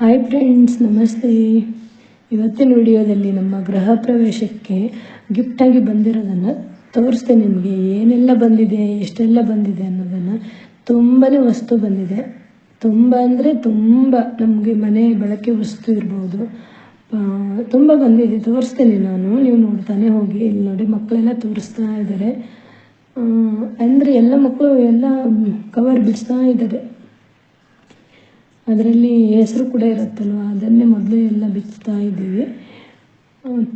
Hi friends ನಮಸ್ತೆ. ಇವತ್ತಿನ ವಿಡಿಯೋದಲ್ಲಿ ನಮ್ಮ ಗೃಹ ಪ್ರವೇಶಕ್ಕೆ ಗಿಫ್ಟಾಗಿ ಬಂದಿರೋದನ್ನು ತೋರಿಸ್ತೇನೆ ನಿಮಗೆ. ಏನೆಲ್ಲ ಬಂದಿದೆ, ಎಷ್ಟೆಲ್ಲ ಬಂದಿದೆ ಅನ್ನೋದನ್ನು ತುಂಬಾ ವಸ್ತು ಬಂದಿದೆ. ತುಂಬ ಅಂದರೆ ತುಂಬ ನಮಗೆ ಮನೆ ಬಳಕೆ ವಸ್ತು ಇರ್ಬೋದು. ತುಂಬ ಬಂದಿದೆ. ತೋರಿಸ್ತೇನೆ ನಾನು. ನೀವು ನೋಡ್ತಾನೆ ಹೋಗಿ. ಇಲ್ಲಿ ನೋಡಿ ಮಕ್ಕಳೆಲ್ಲ ತೋರಿಸ್ತಾ ಇದ್ದಾರೆ. ಅಂದರೆ ಎಲ್ಲ ಮಕ್ಕಳು ಎಲ್ಲ ಕವರ್ ಬಿಡಿಸ್ತಾ ಇದ್ದಾರೆ. ಅದರಲ್ಲಿ ಹೆಸರು ಕೂಡ ಇರುತ್ತಲ್ವ? ಅದನ್ನೇ ಮೊದಲು ಎಲ್ಲ ಬಿಚ್ಚುತ್ತಾ ಇದ್ದೀವಿ.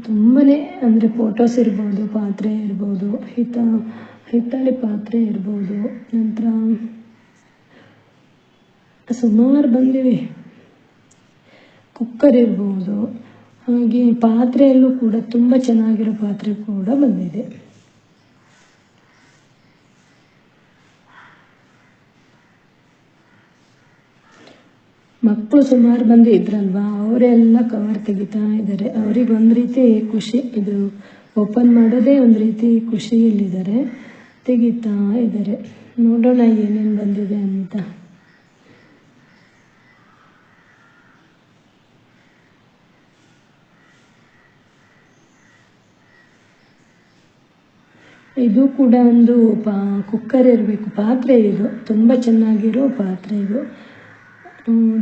ತುಂಬಾ ಅಂದರೆ ಫೋಟೋಸ್ ಇರ್ಬೋದು, ಪಾತ್ರೆ ಇರ್ಬೋದು, ಹಿತ, ಹಿತ್ತಾಳೆ ಪಾತ್ರೆ ಇರ್ಬೋದು. ನಂತರ ಸುಮಾರು ಬಂದಿವೆ. ಕುಕ್ಕರ್ ಇರ್ಬೋದು. ಹಾಗೆ ಪಾತ್ರೆಯಲ್ಲೂ ಕೂಡ ತುಂಬ ಚೆನ್ನಾಗಿರೋ ಪಾತ್ರೆ ಕೂಡ ಬಂದಿದೆ. ಮಕ್ಕಳು ಸುಮಾರು ಬಂದು ಇದ್ರಲ್ವಾ? ಅವರೆಲ್ಲ ಕವರ್ ತೆಗಿತಾ ಇದ್ದಾರೆ. ಅವ್ರಿಗೆ ಒಂದು ರೀತಿ ಖುಷಿ, ಇದು ಓಪನ್ ಮಾಡೋದೇ ಒಂದು ರೀತಿ ಖುಷಿಯಲ್ಲಿದ್ದಾರೆ. ತೆಗಿತಾ ಇದ್ದಾರೆ. ನೋಡೋಣ ಏನೇನು ಬಂದಿದೆ ಅಂತ. ಇದು ಕೂಡ ಒಂದು ಪಾ, ಕುಕ್ಕರ್ ಇರಬೇಕು. ಪಾತ್ರೆ ಇದು. ತುಂಬ ಚೆನ್ನಾಗಿರೋ ಪಾತ್ರೆ ಇದು.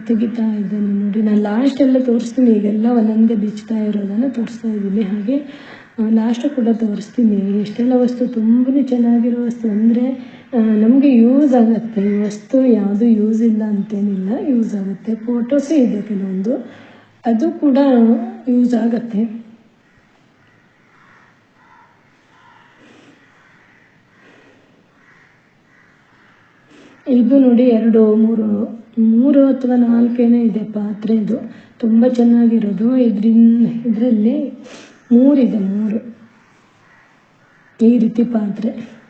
ತೆಗಿತಾ ಇದ್ದೇನೆ ನೋಡಿ. ನಾನು ಲಾಸ್ಟ್ ಎಲ್ಲ ತೋರಿಸ್ತೀನಿ. ಈಗೆಲ್ಲ ಒಂದೊಂದೇ ಬಿಚ್ತಾ ಇರೋದನ್ನು ತೋರಿಸ್ತಾ ಇದ್ದೀನಿ. ಹಾಗೆ ಲಾಸ್ಟ್ ಕೂಡ ತೋರಿಸ್ತೀನಿ. ಎಷ್ಟೆಲ್ಲ ವಸ್ತು ತುಂಬನೇ ಚೆನ್ನಾಗಿರೋ ವಸ್ತು. ಅಂದರೆ ನಮಗೆ ಯೂಸ್ ಆಗುತ್ತೆ. ಈ ವಸ್ತು ಯಾವುದು ಯೂಸ್ ಇಲ್ಲ ಅಂತೇನಿಲ್ಲ. ಯೂಸ್ ಆಗುತ್ತೆ. ಫೋಟೋಸೇ ಇದೆ ಕೆಲವೊಂದು. ಅದು ಕೂಡ ಯೂಸ್ ಆಗುತ್ತೆ. ಇದು ನೋಡಿ ಎರಡು, ಮೂರು ಮೂರು ಅಥವಾ ನಾಲ್ಕೇನೋ ಇದೆ ಪಾತ್ರೆ ಇದು. ತುಂಬ ಚೆನ್ನಾಗಿರೋದು. ಇದ್ರಿಂದ, ಇದರಲ್ಲಿ ಮೂರಿದೆ, ಮೂರು. ಈ ರೀತಿ ಪಾತ್ರೆ.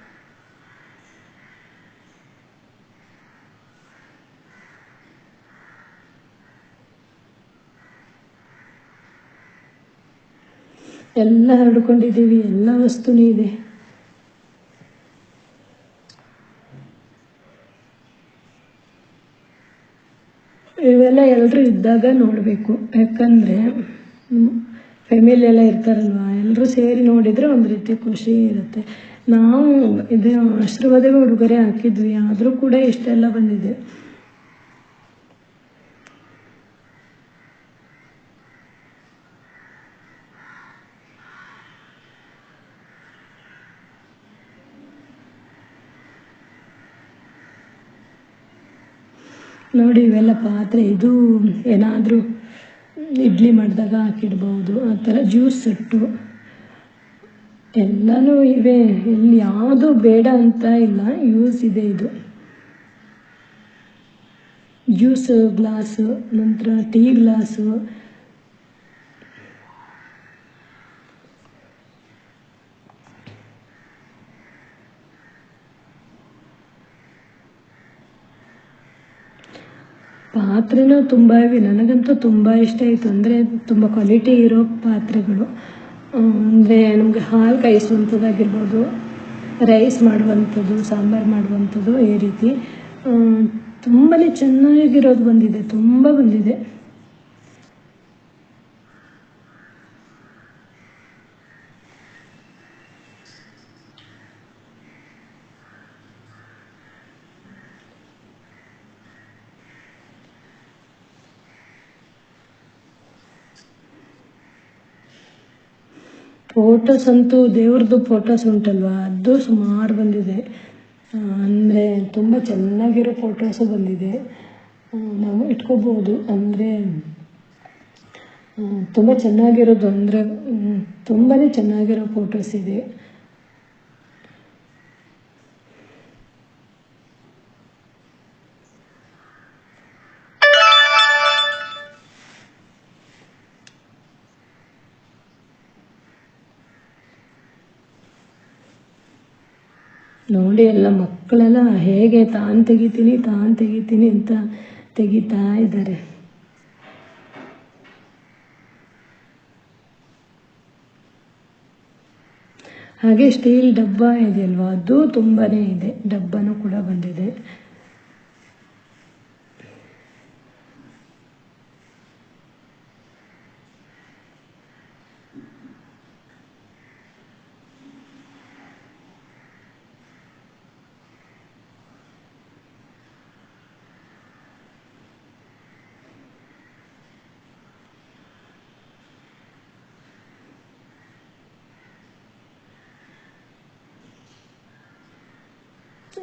ಎಲ್ಲ ಹರಡ್ಕೊಂಡಿದ್ದೀವಿ. ಎಲ್ಲ ವಸ್ತುನೂ ಇದೆ. ಇವೆಲ್ಲ ಎಲ್ಲರೂ ಇದ್ದಾಗ ನೋಡಬೇಕು. ಯಾಕಂದರೆ ಫ್ಯಾಮಿಲಿ ಎಲ್ಲ ಇರ್ತಾರಲ್ವ ಎಲ್ಲರೂ ಸೇರಿ ನೋಡಿದರೆ ಒಂದು ರೀತಿ ಖುಷಿ ಇರುತ್ತೆ. ನಾವು ಇದು ಆಶೀರ್ವಾದವೇ ಉಡುಗೊರೆ ಹಾಕಿದ್ವಿ, ಆದರೂ ಕೂಡ ಇಷ್ಟೆಲ್ಲ ಬಂದಿದೆ. ನೋಡಿ ಇವೆಲ್ಲ ಪಾತ್ರೆ ಇದು ಏನಾದರೂ ಇಡ್ಲಿ ಮಾಡಿದಾಗ ಹಾಕಿಡ್ಬೋದು, ಆ ಥರ ಜ್ಯೂಸ್ ಸೆಟ್ಟು ಎಲ್ಲನೂ ಇವೆ, ಇಲ್ಲಿ ಯಾವುದು ಬೇಡ ಅಂತ ಇಲ್ಲ ಯೂಸ್ ಇದೆ ಇದು. ಜ್ಯೂಸ್ ಗ್ಲಾಸು ನಂತರ ಟೀ ಗ್ಲಾಸು ಪಾತ್ರೆನೂ ತುಂಬ ಇವೆ. ನನಗಂತೂ ತುಂಬ ಇಷ್ಟ ಆಯಿತು. ಅಂದರೆ ತುಂಬ ಕ್ವಾಲಿಟಿ ಇರೋ ಪಾತ್ರೆಗಳು. ಅಂದರೆ ನಮಗೆ ಹಾಲು ಕಾಯಿಸುವಂಥದ್ದಾಗಿರ್ಬೋದು ರೈಸ್ ಮಾಡುವಂಥದ್ದು, ಸಾಂಬಾರು ಮಾಡುವಂಥದ್ದು ಈ ರೀತಿ. ತುಂಬಾ ಚೆನ್ನಾಗಿರೋದು ಬಂದಿದೆ. ತುಂಬ ಬಂದಿದೆ. ಫೋಟೋಸ್ ಅಂತೂ ದೇವ್ರದ್ದು ಫೋಟೋಸ್ ಉಂಟಲ್ವಾ? ಅದು ಸುಮಾರು ಬಂದಿದೆ. ಅಂದರೆ ತುಂಬ ಚೆನ್ನಾಗಿರೋ ಫೋಟೋಸು ಬಂದಿದೆ. ನಾವು ಇಟ್ಕೋಬೋದು. ಅಂದರೆ ತುಂಬ ಚೆನ್ನಾಗಿರೋದು ಅಂದರೆ ತುಂಬಾ ಚೆನ್ನಾಗಿರೋ ಫೋಟೋಸ್ ಇದೆ. ನೋಡಿ ಎಲ್ಲ ಮಕ್ಕಳೆಲ್ಲ ಹೇಗೆ ತಾನು ತೆಗಿತೀನಿ ತಾನು ತೆಗಿತೀನಿ ಅಂತ ತೆಗಿತಾ ಇದ್ದಾರೆ. ಹಾಗೆ ಸ್ಟೀಲ್ ಡಬ್ಬ ಇದೆಯಲ್ವಾ? ಅದು ತುಂಬಾ ಇದೆ. ಡಬ್ಬನೂ ಕೂಡ ಬಂದಿದೆ.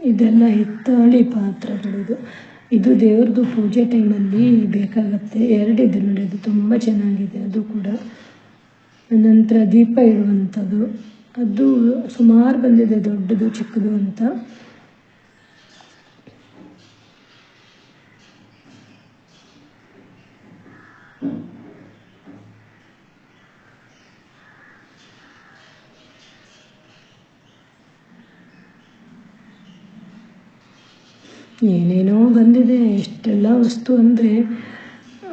ಇದೆಲ್ಲ ಹಿತ್ತಾಳಿ ಪಾತ್ರೆಗಳಿದು. ಇದು ದೇವ್ರದ್ದು ಪೂಜೆ ಟೈಮಲ್ಲಿ ಬೇಕಾಗತ್ತೆ. ಎರಡಿದೆ ನೋಡಿ, ಅದು ತುಂಬ ಚೆನ್ನಾಗಿದೆ. ಅದು ಕೂಡ. ನಂತರ ದೀಪ ಇಡುವಂಥದ್ದು. ಅದು ಸುಮಾರು ಬಂದಿದೆ, ದೊಡ್ಡದು, ಚಿಕ್ಕದು ಅಂತ. ಏನೇನೋ ಬಂದಿದೆ, ಎಷ್ಟೆಲ್ಲ ವಸ್ತು ಅಂದರೆ,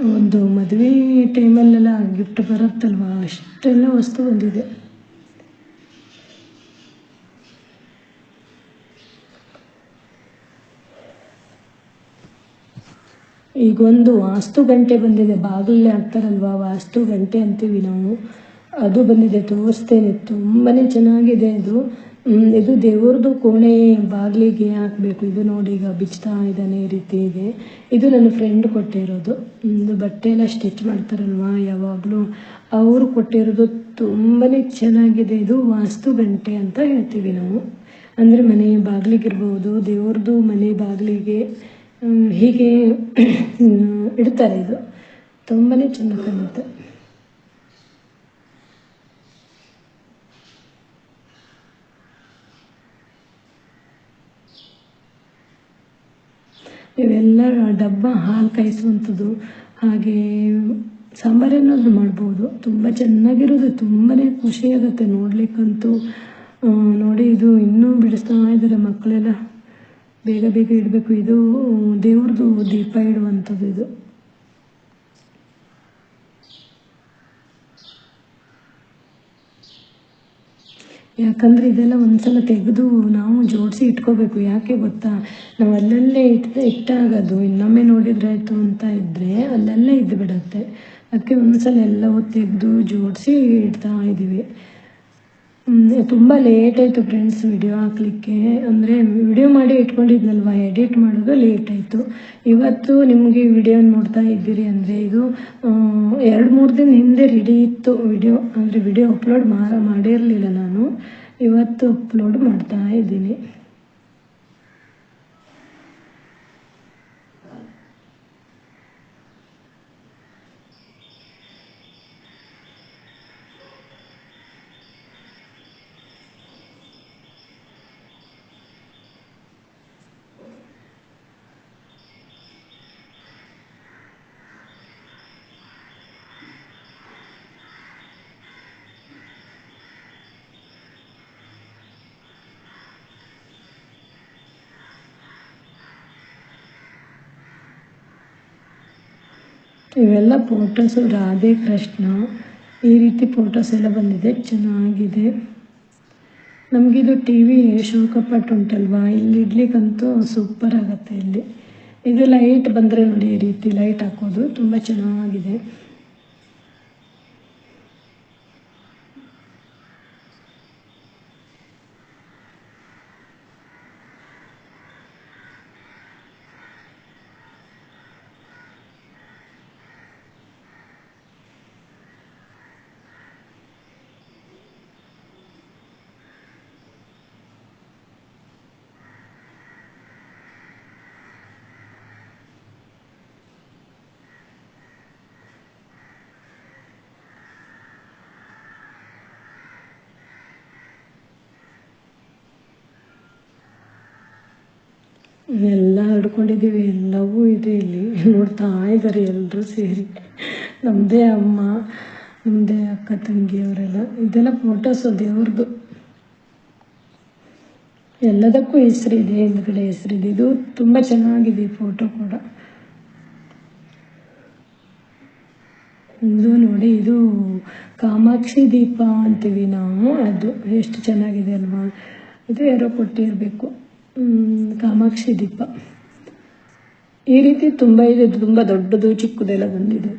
ಒಂದು ಮದುವೆ ಟೈಮಲ್ಲೆಲ್ಲ ಗಿಫ್ಟ್ ಬರುತ್ತಲ್ವ, ಅಷ್ಟೆಲ್ಲ ವಸ್ತು ಬಂದಿದೆ. ಈಗೊಂದು ವಾಸ್ತು ಗಂಟೆ ಬಂದಿದೆ ಬಾಗಿಲಲ್ಲಿ ಹಾಕ್ತಾರಲ್ವ, ವಾಸ್ತು ಗಂಟೆ ಅಂತೀವಿ ನಾವು. ಅದು ಬಂದಿದೆ, ತೋರಿಸ್ತೇನೆ ತುಂಬಾ ಚೆನ್ನಾಗಿದೆ ಇದು. ಇದು ದೇವ್ರದ್ದು ಕೋಣೆ ಬಾಗಿಲಿಗೆ ಹಾಕಬೇಕು. ಇದು ನೋಡಿ ಈಗ ಬಿಚ್ತಾ ಇದ್ದಾನೆ ಈ ರೀತಿ ಇದೆ ಇದು ನನ್ನ ಫ್ರೆಂಡ್ ಕೊಟ್ಟಿರೋದು. ಇದು ಬಟ್ಟೆ ಎಲ್ಲ ಸ್ಟಿಚ್ ಮಾಡ್ತಾರಲ್ವ ಯಾವಾಗಲೂ. ಅವರು ಕೊಟ್ಟಿರೋದು ತುಂಬಾ ಚೆನ್ನಾಗಿದೆ. ಇದು ವಾಸ್ತು ಗಂಟೆ ಅಂತ ಹೇಳ್ತೀವಿ ನಾವು. ಅಂದರೆ ಮನೆ ಬಾಗಿಲಿಗಿರ್ಬೋದು, ದೇವ್ರದ್ದು ಮನೆ ಬಾಗಿಲಿಗೆ ಹೀಗೆ ಇಡ್ತಾರೆ ಇದು. ತುಂಬಾ ಚೆನ್ನಾಗಿ ಕಾಣುತ್ತೆ. ಇವೆಲ್ಲ ಡಬ್ಬ ಹಾಲು ಕಾಯಿಸುವಂಥದ್ದು. ಹಾಗೆ ಸಾಂಬಾರನ್ನಾದರೂ ಮಾಡ್ಬೋದು. ತುಂಬ ಚೆನ್ನಾಗಿರೋದು ತುಂಬಾ ಖುಷಿಯಾಗುತ್ತೆ ನೋಡಲಿಕ್ಕಂತೂ. ಆ, ನೋಡಿ ಇದು ಇನ್ನೂ ಬಿಡಿಸ್ತಾ ಇದ್ದಾರೆ ಮಕ್ಕಳೆಲ್ಲ. ಬೇಗ ಬೇಗ ಇಡಬೇಕು. ಇದು ದೇವ್ರದ್ದು ದೀಪ ಇಡುವಂಥದ್ದು ಇದು. ಯಾಕಂದರೆ ಇದೆಲ್ಲ ಒಂದ್ಸಲ ತೆಗೆದು ನಾವು ಜೋಡಿಸಿ ಇಟ್ಕೋಬೇಕು. ಯಾಕೆ ಗೊತ್ತಾ? ನಾವು ಅಲ್ಲಲ್ಲೇ ಇಟ್ ಇಟ್ಟಾಗ ಅದು ಇನ್ನೊಮ್ಮೆ ನೋಡಿದ್ರೆ ಆಯಿತು ಅಂತ ಇದ್ದರೆ ಅಲ್ಲಲ್ಲೇ ಇದ್ದು ಬಿಡುತ್ತೆ ಅದಕ್ಕೆ ಒಂದ್ಸಲ ಎಲ್ಲವೂ ತೆಗೆದು ಜೋಡಿಸಿ ಇಡ್ತಾ ಇದ್ದೀವಿ. ತುಂಬ ಲೇಟ್ ಆಯಿತು ಫ್ರೆಂಡ್ಸ್ ವಿಡಿಯೋ ಹಾಕ್ಲಿಕ್ಕೆ. ಅಂದರೆ ವಿಡಿಯೋ ಮಾಡಿ ಇಟ್ಕೊಂಡಿದ್ನಲ್ವ? ಎಡಿಟ್ ಮಾಡೋದು ಲೇಟ್ ಆಯಿತು. ಇವತ್ತು ನಿಮಗೆ ವಿಡಿಯೋ ನೋಡ್ತಾ ಇದ್ದೀರಿ ಅಂದರೆ ಇದು ಎರಡು ಮೂರು ದಿನ ಹಿಂದೆ ರೆಡಿ ಇತ್ತು ವಿಡಿಯೋ ಅಂದರೆ ವಿಡಿಯೋ ಅಪ್ಲೋಡ್ ಮಾಡಿರಲಿಲ್ಲ ನಾನು. ಇವತ್ತು ಅಪ್ಲೋಡ್ ಮಾಡ್ತಾ ಇದ್ದೀನಿ. ಇವೆಲ್ಲ ಫೋಟೋಸು ರಾಧೆ, ಕೃಷ್ಣ, ಈ ರೀತಿ ಫೋಟೋಸ್ ಎಲ್ಲ ಬಂದಿದೆ. ಚೆನ್ನಾಗಿದೆ. ನಮಗಿದು ಟಿ ವಿ ಶೋಕಪಟ್ ಉಂಟಲ್ವಾ? ಇಲ್ಲಿ ಇಡ್ಲಿಕ್ಕಂತೂ ಸೂಪರ್ ಆಗುತ್ತೆ ಇಲ್ಲಿ. ಇದು ಲೈಟ್ ಬಂದರೆ ನೋಡಿ ಈ ರೀತಿ ಲೈಟ್ ಹಾಕೋದು. ತುಂಬ ಚೆನ್ನಾಗಿದೆ. ಎಲ್ಲ ಹರಡ್ಕೊಂಡಿದ್ದೀವಿ ಎಲ್ಲವೂ ಇದೆ ಇಲ್ಲಿ. ನೋಡ್ತಾ ಇದ್ದಾರೆ ಎಲ್ಲರೂ ಸೇರಿ. ನಮ್ಮದೇ ಅಮ್ಮ ನಮ್ಮದೇ ಅಕ್ಕ ತಂಗಿಯವರೆಲ್ಲ ಇದೆಲ್ಲ ಫೋಟೋಸು ದೇವ್ರದ್ದು ಎಲ್ಲದಕ್ಕೂ ಹೆಸರಿದೆ ಹಿಂದ್ಗಡೆ ಹೆಸರಿದೆ ಇದು. ತುಂಬ ಚೆನ್ನಾಗಿದೆ ಫೋಟೋ ಕೂಡ. ಇದು ನೋಡಿ, ಇದು ಕಾಮಾಕ್ಷಿ ದೀಪ ಅಂತೀವಿ ನಾವು. ಅದು ಎಷ್ಟು ಚೆನ್ನಾಗಿದೆ ಅಲ್ವಾ? ಇದು ಯಾರೋ ಕೊಟ್ಟಿರಬೇಕು. ಕಾಮಾಕ್ಷಿ ದೀಪ. ಈ ರೀತಿ ತುಂಬ ಇದೆ, ತುಂಬ ದೊಡ್ಡದು, ಚಿಕ್ಕದೆಲ್ಲ ಬಂದಿದೆ.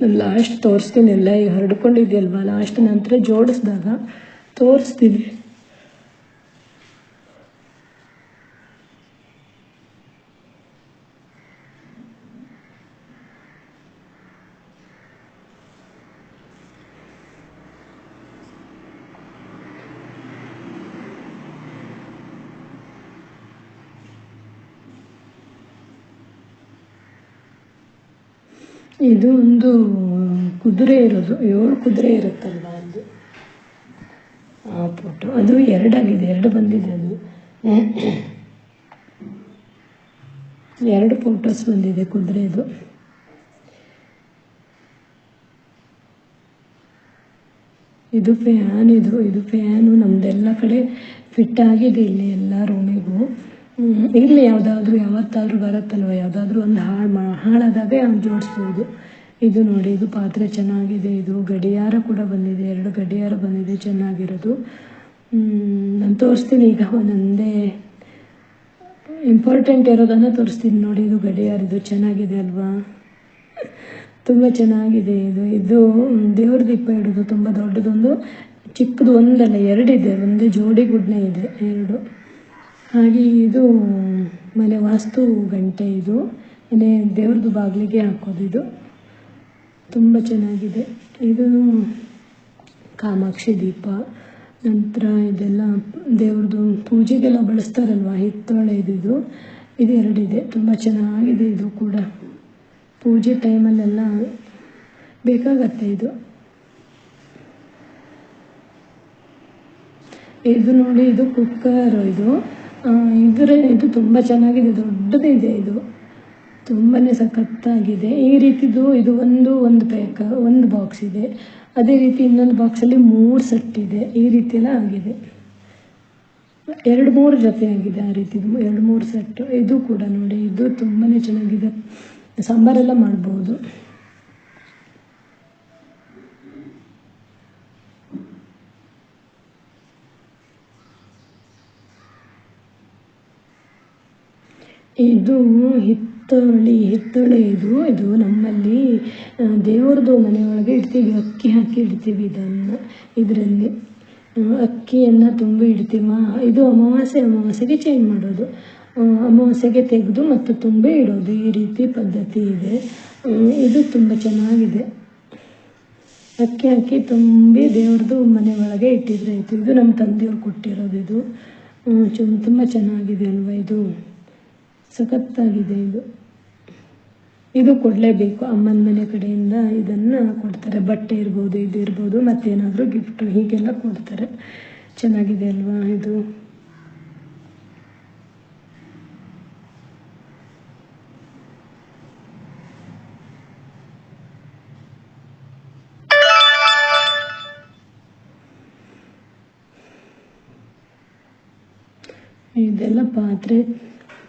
ನಾನು ಲಾಸ್ಟ್ ತೋರಿಸ್ತೀನಿ, ಎಲ್ಲ ಈಗ ಹರಡ್ಕೊಂಡಿದ್ಯಲ್ವ ಲಾಸ್ಟ್ ನಂತರ ಜೋಡಿಸಿದಾಗ ತೋರಿಸ್ತೀನಿ. ಇದು ಒಂದು ಕುದುರೆ ಇರೋದು, ಏಳು ಕುದುರೆ ಇರುತ್ತಲ್ವ ಅದು? ಆ ಫೋಟೋ ಅದು ಎರಡಾಗಿದೆ ಎರಡು ಬಂದಿದೆ ಅದು. ಎರಡು ಫೋಟೋಸ್ ಬಂದಿದೆ ಕುದುರೆದು. ಇದು ಫ್ಯಾನ್ ಇದು ಇದು ಫ್ಯಾನು ನಮ್ದೆಲ್ಲ ಕಡೆ ಫಿಟ್ ಆಗಿದೆ ಇಲ್ಲಿ ಎಲ್ಲ ರೂಮಿಗೂ ಇಲ್ಲಿ ಯಾವುದಾದ್ರೂ, ಯಾವತ್ತಾದರೂ ಬರುತ್ತಲ್ವ? ಯಾವುದಾದ್ರೂ ಒಂದು ಹಾಳು ಮಾ, ಹಾಳಾದಾಗ ಜೋಡಿಸ್ಬೋದು. ಇದು ನೋಡಿ, ಇದು ಪಾತ್ರೆ ಚೆನ್ನಾಗಿದೆ, ಇದು ಗಡಿಯಾರ ಕೂಡ ಬಂದಿದೆ, ಎರಡು ಗಡಿಯಾರ ಬಂದಿದೆ, ಚೆನ್ನಾಗಿರೋದು. ನಾನು ತೋರಿಸ್ತೀನಿ ಈಗ ಒಂದೊಂದೇ. ಇಂಪಾರ್ಟೆಂಟ್ ಇರೋದನ್ನು ತೋರಿಸ್ತೀನಿ ನೋಡಿ, ಇದು ಗಡಿಯಾರ, ಇದು ಚೆನ್ನಾಗಿದೆ ಅಲ್ವಾ? ತುಂಬ ಚೆನ್ನಾಗಿದೆ ಇದು. ಇದು ದೇವ್ರ ದೀಪ ಇಡೋದು ತುಂಬ ದೊಡ್ಡದೊಂದು, ಚಿಕ್ಕದು ಒಂದಲ್ಲ, ಎರಡಿದೆ, ಒಂದೇ ಜೋಡಿ ಗುಡ್ನೆ ಇದೆ, ಎರಡು. ಹಾಗೆ ಇದು ಮನೆ ವಾಸ್ತು ಗಂಟೆ ಇದು. ಮನೆ ದೇವ್ರದ್ದು ಬಾಗಿಲಿಗೆ ಹಾಕೋದು ಇದು ತುಂಬ ಚೆನ್ನಾಗಿದೆ. ಇದು ಕಾಮಾಕ್ಷಿ ದೀಪ. ನಂತರ ಇದೆಲ್ಲ ದೇವ್ರದ್ದು ಪೂಜೆಗೆಲ್ಲ ಬಳಸ್ತಾರಲ್ವ? ಹಿತ್ತಾಳೆ ಇದು ಇದು. ಇದು ಎರಡಿದೆ. ತುಂಬ ಚೆನ್ನಾಗಿದೆ ಇದು ಕೂಡ. ಪೂಜೆ ಟೈಮಲ್ಲೆಲ್ಲ ಬೇಕಾಗತ್ತೆ ಇದು. ಇದು ನೋಡಿ ಇದು ಕುಕ್ಕರ್ ಇದು. ಇದರ ಇದು ತುಂಬ ಚೆನ್ನಾಗಿದೆ ದೊಡ್ಡದಿದೆ ಇದು ತುಂಬಾ ಸಖತ್ತಾಗಿದೆ. ಈ ರೀತಿದು ಇದು ಒಂದು ಒಂದು ಪ್ಯಾಕ್ ಒಂದು ಬಾಕ್ಸ್ ಇದೆ. ಅದೇ ರೀತಿ ಇನ್ನೊಂದು ಬಾಕ್ಸಲ್ಲಿ ಮೂರು ಸೆಟ್ ಇದೆ. ಈ ರೀತಿಯೆಲ್ಲ ಆಗಿದೆ. ಎರಡು ಮೂರು ಜೊತೆ ಆಗಿದೆ ಆ ರೀತಿದು ಎರಡು ಮೂರು ಸೆಟ್ಟು ಇದು ಕೂಡ ನೋಡಿ, ಇದು ತುಂಬಾ ಚೆನ್ನಾಗಿದೆ. ಸಾಂಬಾರೆಲ್ಲ ಮಾಡ್ಬೋದು. ಇದು ಹಿತ್ತಳಿ ಹಿತ್ತಳೆ ಇದು. ಇದು ನಮ್ಮಲ್ಲಿ ಮನೆ ಒಳಗೆ ಇಡ್ತೀವಿ. ಅಕ್ಕಿ ಹಾಕಿ ಇಡ್ತೀವಿ ಇದನ್ನು, ಇದರಲ್ಲಿ. ಅಕ್ಕಿಯನ್ನು ತುಂಬಿ ಇಡ್ತೀವ. ಇದು ಅಮಾವಾಸ್ಯೆ, ಅಮಾವಾಸ್ಯೆಗೆ ಚೇಂಜ್ ಮಾಡೋದು. ಅಮಾವಾಸ್ಯೆಗೆ ತೆಗೆದು ಮತ್ತು ತುಂಬಿ ಇಡೋದು. ಈ ರೀತಿ ಪದ್ಧತಿ ಇದೆ. ಇದು ತುಂಬ ಚೆನ್ನಾಗಿದೆ. ಅಕ್ಕಿ ಹಾಕಿ ತುಂಬಿ ದೇವ್ರದ್ದು ಮನೆ ಒಳಗೆ ಇಟ್ಟಿದ್ರೆ ಆಯಿತು. ಇದು ನಮ್ಮ ತಂದೆಯವ್ರು ಕೊಟ್ಟಿರೋದು ಇದು. ಚು, ತುಂಬ ಚೆನ್ನಾಗಿದೆ ಅಲ್ವಾ ಇದು? ಸಖತ್ತಾಗಿದೆ ಇದು. ಇದು ಕೊಡಲೇಬೇಕು ಅಮ್ಮನ ಮನೆ ಕಡೆಯಿಂದ ಇದನ್ನು ಕೊಡ್ತಾರೆ. ಬಟ್ಟೆ ಇರ್ಬೋದು, ಇದು ಇರ್ಬೋದು, ಮತ್ತೇನಾದರೂ ಗಿಫ್ಟು ಹೀಗೆಲ್ಲ ಕೊಡ್ತಾರೆ. ಚೆನ್ನಾಗಿದೆ ಅಲ್ವಾ ಇದು? ಇದೆಲ್ಲ ಪಾತ್ರೆ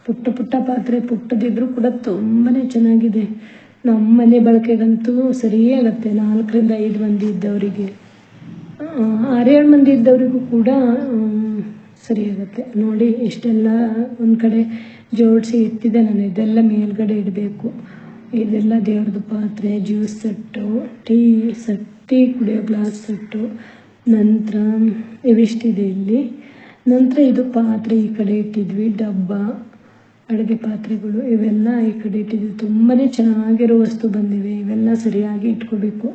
ಪುಟ್ಟ ಪುಟ್ಟ ಪಾತ್ರೆ ಪುಟ್ಟದಿದ್ರೂ ಕೂಡ ತುಂಬಾ ಚೆನ್ನಾಗಿದೆ. ನಮ್ಮ ಮನೆ ಬಳಕೆಗಂತೂ ಸರಿಯಾಗತ್ತೆ ನಾಲ್ಕರಿಂದ ಐದು ಮಂದಿ ಇದ್ದವರಿಗೆ. ಆರೇಳು ಮಂದಿ ಇದ್ದವರಿಗೂ ಕೂಡ ಸರಿಯಾಗತ್ತೆ ನೋಡಿ, ಇಷ್ಟೆಲ್ಲ ಒಂದು ಕಡೆ ಜೋಡಿಸಿ ಇಟ್ಟಿದೆ ನಾನು. ಇದೆಲ್ಲ ಮೇಲ್ಗಡೆ ಇಡಬೇಕು. ಇದೆಲ್ಲ ದೇವ್ರದ್ದು ಪಾತ್ರೆ, juice set, tea set, tea ಕುಡಿಯೋ ಗ್ಲಾಸ್ ಸೆಟ್ಟು, ನಂತರ ಇವಿಷ್ಟಿದೆ ಇಲ್ಲಿ. ನಂತರ ಇದು ಪಾತ್ರೆ ಈ ಕಡೆ ಇಟ್ಟಿದ್ವಿ. ಡಬ್ಬ. ಅಡುಗೆ ಪಾತ್ರೆಗಳು ಇವೆಲ್ಲ ಈ ಕಡೆ ಇಟ್ಟಿದ್ವಿ ತುಂಬಾ ಚೆನ್ನಾಗಿರೋ ವಸ್ತು ಬಂದಿವೆ. ಇವೆಲ್ಲ ಸರಿಯಾಗಿ ಇಟ್ಕೋಬೇಕು.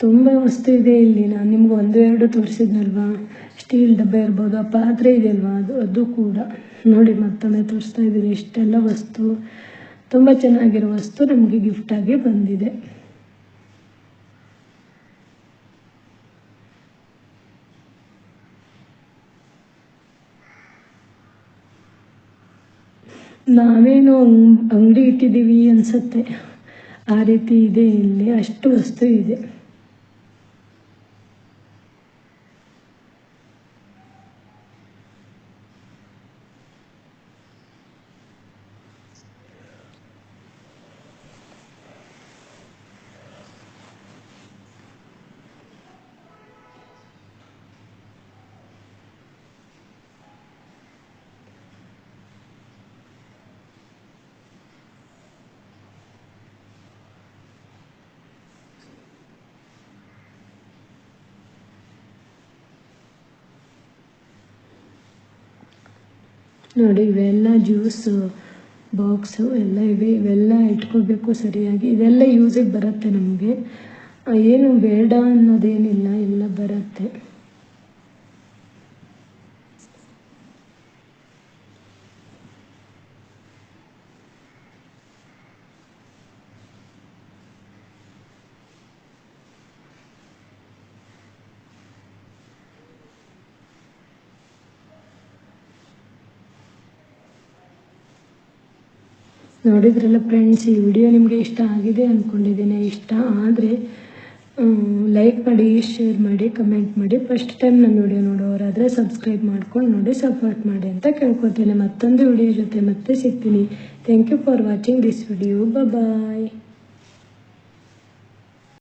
ತುಂಬ ವಸ್ತು ಇದೆ ಇಲ್ಲಿ. ನಾನು ನಿಮ್ಗೆ ಒಂದು, ಎರಡು ತೋರಿಸಿದ್ನಲ್ವಾ? ಸ್ಟೀಲ್ ಡಬ್ಬೆ ಇರ್ಬೋದು, ಆ ಪಾತ್ರೆ ಇದೆಯಲ್ವಾ ಅದು ಅದು ಕೂಡ. ನೋಡಿ, ಮತ್ತೊಮ್ಮೆ ತೋರಿಸ್ತಾ ಇದ್ದೀನಿ. ಇಷ್ಟೆಲ್ಲ ವಸ್ತು. ತುಂಬ ಚೆನ್ನಾಗಿರೋ ವಸ್ತು ನಮಗೆ ಗಿಫ್ಟಾಗಿ ಬಂದಿದೆ. ನಾವೇನು ಅಂಗಡಿ ಇಟ್ಟಿದ್ದೀವಿ ಅನ್ಸುತ್ತೆ. ಆ ರೀತಿ ಇದೆ ಇಲ್ಲಿ. ಅಷ್ಟು ವಸ್ತು ಇದೆ. ನೋಡಿ, ಇವೆಲ್ಲ ಜ್ಯೂಸು ಬಾಕ್ಸು ಎಲ್ಲ ಇವೆ. ಇವೆಲ್ಲ ಇಟ್ಕೋಬೇಕು ಸರಿಯಾಗಿ. ಇದೆಲ್ಲ ಯೂಸಿಗೆ ಬರುತ್ತೆ ನಮಗೆ. ಏನು ಬೇಡ ಅನ್ನೋದೇನಿಲ್ಲ, ಎಲ್ಲ ಬರುತ್ತೆ. ನೋಡಿದ್ರಲ್ಲ ಫ್ರೆಂಡ್ಸ್ ಈ ವಿಡಿಯೋ ನಿಮಗೆ ಇಷ್ಟ ಆಗಿದೆ ಅಂದ್ಕೊಂಡಿದ್ದೀನಿ ಇಷ್ಟ ಆದರೆ ಲೈಕ್ ಮಾಡಿ ಶೇರ್ ಮಾಡಿ ಕಮೆಂಟ್ ಮಾಡಿ. ಫಸ್ಟ್ ಟೈಮ್ ನನ್ನ ವಿಡಿಯೋ ನೋಡೋರಾದರೆ ಸಬ್ಸ್ಕ್ರೈಬ್ ಮಾಡ್ಕೊಂಡು ನೋಡಿ ಸಪೋರ್ಟ್ ಮಾಡಿ ಅಂತ ಕೇಳ್ಕೊತೀನಿ. ಮತ್ತೊಂದು ವಿಡಿಯೋ ಜೊತೆ ಮತ್ತೆ ಸಿಗ್ತೀನಿ. Thank you for watching this video bye